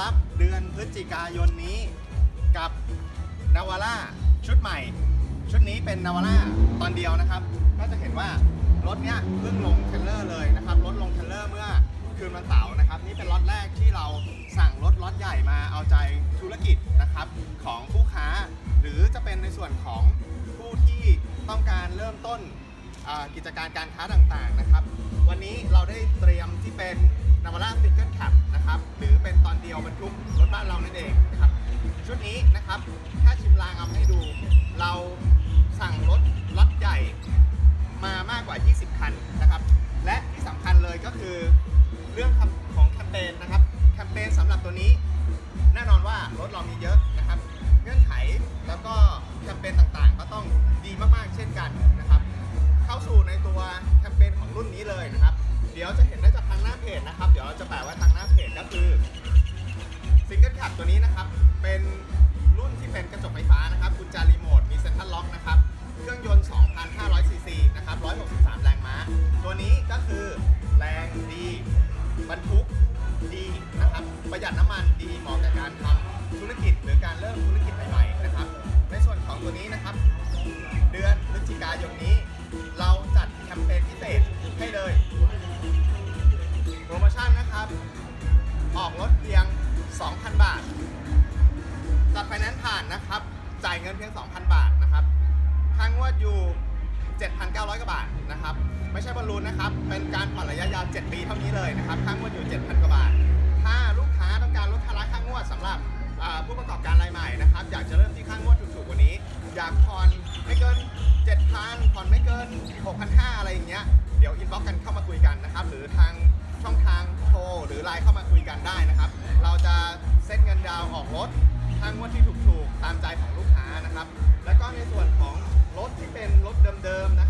รับเดือนพฤศจิกายนนี้กับนาวาร่าชุดใหม่ ชุดนี้เป็นนาวาร่าตอนเดียวนะครับ ก็จะเห็นว่ารถเนี้ยเพิ่งลงเทรลเลอร์เลยนะครับรถลงเทรลเลอร์เมื่อคืนวันเสาร์นะครับนี่เป็นล็อตแรกที่เราสั่งรถล็อตใหญ่มาเอาใจธุรกิจนะครับของผู้ค้า หรือจะเป็นในส่วนของผู้ที่ต้องการเริ่มต้นกิจการการค้าต่างๆนะครับ วันนี้เราได้เตรียมที่เป็นนาวาร่าซิงเกิลแคปนะครับหรือ เดียวบรรทุกรถบ้านเรานั่นเองนะครับชุดนี้นะครับ ถ้าชิมลางเอาให้ดูเรา ซิงเกิลแคปตัวนี้นะครับ เป็นรุ่นที่เป็นกระจกไฟฟ้านะครับกุญแจรีโมท มีเซ็นทรัลล็อกนะครับ เครื่องยนต์ 2,500 ซีซีนะครับ 163 แรงม้า ตัวนี้ก็คือแรงดีบรรทุกดีนะครับ ประหยัดน้ำมันดีเหมาะกับการทำธุรกิจหรือการเริ่มธุรกิจใหม่ๆนะครับ ในส่วนของตัวนี้นะครับ เดือนพฤศจิกายนนี้ เราจัดแคมเปญพิเศษให้เลย โปรโมชั่นนะครับ ออกรถเพียง 2,000 ฟแนนซ์ผ่านนะครับ จ่ายเงินเพียง 2,000 บาทนะครับค่างวดอยู่ 7,900กว่าบาทนะครับ ไม่ใช่บอลลูนนะครับ เป็นการผ่อนระยะยาว 7 ปีเท่านี้เลยนะครับค่างวดอยู่ 7,000 กว่าบาท ถ้าลูกค้าต้องการลดภาระค่างวดสำหรับผู้ประกอบการรายใหม่นะครับ อยากจะเริ่มที่ค่างวดถูกๆกว่านี้ อยากผ่อนไม่เกิน 7,000 ผ่อนไม่เกิน 6,500 อะไรอย่างเงี้ย เดี๋ยวอินบ็อกกันเข้ามาคุยกันนะครับ หรือทางช่องทางโทรหรือไลน์เข้ามาคุยกันได้นะครับ เราจะเซ็ตเงินดาวน์ออกรถางวดที่ถูกๆ ตามใจของลูกค้านะครับ แล้วก็ในส่วนของรถที่เป็นรถเดิมๆนะครับ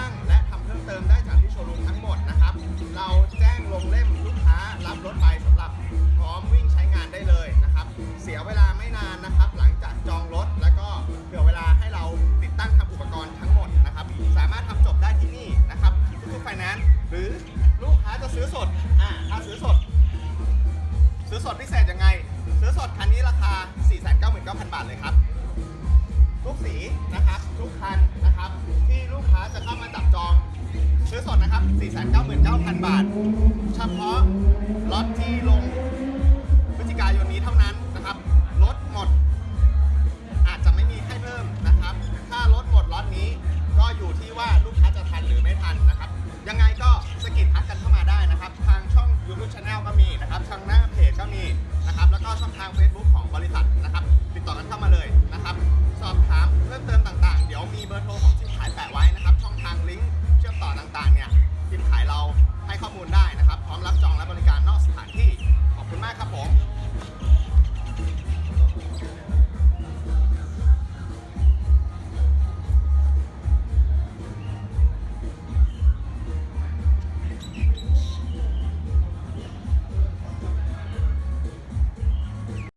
ตั้ง และทำเพิ่มเติมได้จากที่โชว์รูมทั้งหมดนะครับ เราแจ้งลงเล่มลูกค้ารับรถไปสำหรับพร้อมวิ่งใช้งานได้เลยนะครับ เสียเวลาไม่นานนะครับ หลังจากจองรถแล้วก็เผื่อเวลาให้เราติดตั้งทำอุปกรณ์ทั้งหมดนะครับ สามารถทำจบได้ที่นี่นะครับทุกๆไฟแนนซ์หรือลูกค้าจะซื้อสดอ่าถ้าซื้อสด ซื้อสดพิเศษยังไง ซื้อสดคันนี้ราคา 499,000 บาทเลยครับ ทุกสีนะครับ ทุกคันนะครับ 4 9 9 0 0 0 บาท เฉพาะล็อตที่ลง